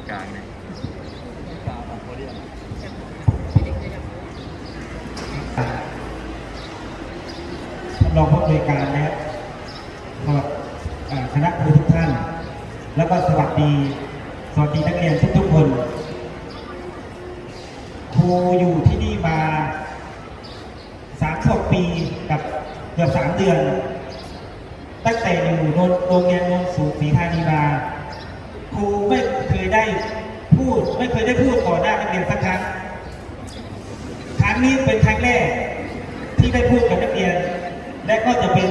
มีกลางเนี่ยกลางของโพเดียมรองผู้อำนวยการนะครับสวัสดีคณะครูทุกท่าน แล้วก็สวัสดี สวัสดีนักเรียนทุกทุกคน ครูอยู่ที่นี่มาสามสิบปีกับเกือบสามเดือน ตั้งแต่อยู่โรงโรงเรียนโนนสูงศรีธานีมา ครูไม่เคยได้พูด ไม่เคยได้พูดต่อหน้านักเรียนสักครั้ง ครั้งนี้เป็นครั้งแรกที่ได้พูดกับนักเรียน และก็จะเป็น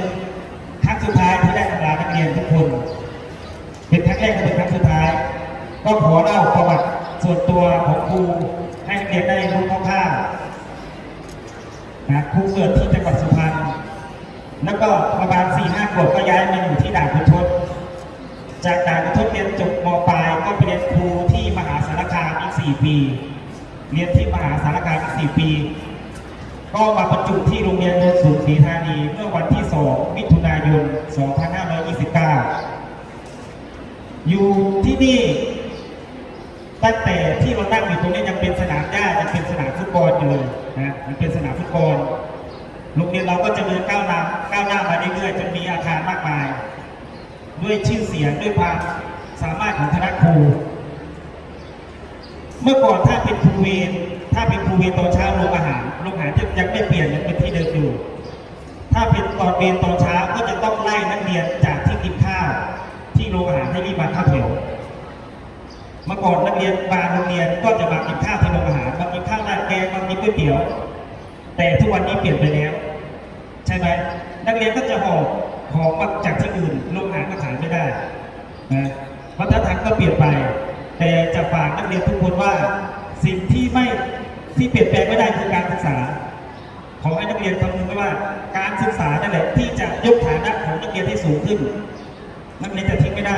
ครั้งสุดท้ายที่ได้ทำลานักเรียนทุกคน เป็นครั้งแรกและเป็นครั้งสุดท้าย ก็ขอเล่าประวัติส่วนตัวของครูให้นักเรียนได้รู้คร่าวๆนะครูเกิดที่จังหวัดสุพรรณแล้วก็ประมาณ4ี่ห้าขวบก็ย้ายมาอยู่ที่ด่านขุนทด จากด่านขุนทดเรียนจบมปลายก็ไปเรียนครูที่มหาสารคามอีก 4 ปี เรียนที่มหาสารคามอีก 4 ปี ก็มาบรรจุที่โรงเรียนโนนสูงศรีธานีเมื่อวันที่ 2 มิถุนายน 2529 อยู่ที่นี่ตั้งแต่ที่เรานั่งอยู่ตรงนี้ยังเป็นสนามหญ้ายังเป็นสนามฟุตบอลอยู่เลยนะยังเป็นสนามฟุตบอลโรงเรียนเราก็จะเดินก้าวหน้าก้าวหน้ามาเรื่อยๆจนมีอาคารมากมาย ด้วยชื่อเสียงด้วยความสามารถของคณะครู เมื่อก่อนถ้าเป็นครูเวรถ้าเป็นครูเวรตอนเช้าโรงอาหารโรงอาหารจะยังไม่เปลี่ยนยังเป็นที่เดิมอยู่ ถ้าเป็นตอนเวรตอนเช้าก็จะต้องไล่นักเรียนจากที่กินข้าว ที่โรงอาหารให้รีบมาข้าแถวเมื่อก่อนนักเรียนบางโรงเรียนก็จะมากินข้าวที่โรงอาหารมากินข้าวราดแกงมากินก๋วยเตี๋ยว แต่ทุกวันนี้เปลี่ยนไปแล้ว ใช่ไหมนักเรียนก็จะหอบ ของมาจากที่อื่นโรงอาหารก็ขายไม่ได้นะวัฒนธรรมก็เปลี่ยนไป แต่จะฝากนักเรียนทุกคนว่าสิ่งที่ไม่ที่เปลี่ยนแปลงไม่ได้คือการศึกษา ขอให้นักเรียนคำนึงไว้ว่าการศึกษานั่นแหละที่จะยกฐานะของนักเรียนให้สูงขึ้น นักเรียนจะทิ้งไม่ได้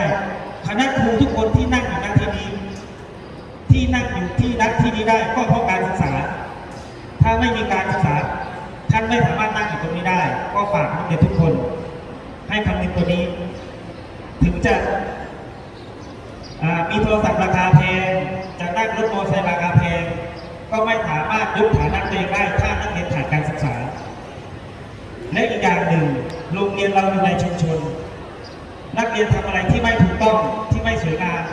คณะครูทุกคนที่นั่งอยู่ณที่นี้ที่นั่งอยู่ที่นักที่นี้ได้ก็เพราะการศึกษา ถ้าไม่มีการศึกษาท่านไม่สามารถนั่งอยู่ตรงนี้ได้ ก็ฝากนักเรียนทุกคน ให้คำนึงตัวนี้ ถึงจะมีโทรศัพท์ราคาแพงจะนั่งรถมอเตอร์ไซค์ราคาแพงก็ไม่สามารถยกฐานะตัวเองได้ถ้านักเรียนขาดการศึกษา และอีกอย่างหนึ่งโรงเรียนเราอยู่ในชุมชน นักเรียนทำอะไรที่ไม่ถูกต้องที่ไม่สวยงาม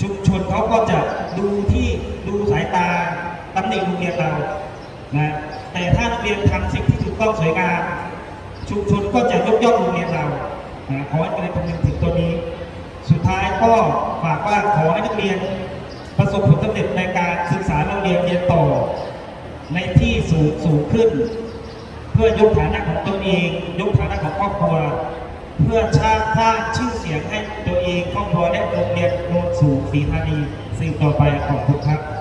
ชุมชนเขาก็จะดูที่ดูสายตาตำหนิโรงเรียนเรานะแต่ถ้านักเรียนทำสิ่งที่ถูกต้องสวยงามชุมชนก็จะยกย่อง เรียนประสบผลสำเร็จในการศึกษาเราเรียนเรียนต่อ ในที่สูงสูงขึ้น เพื่อยกฐานะของตัวเอง ยกฐานะของครอบครัว เพื่อชาติสร้างชื่อเสียงให้ตัวเองครอบครัวและโรงเรียนโนนสูงศรีธานีสิ่งต่อไปขอบคุณครับท่านที่สองคุณครับ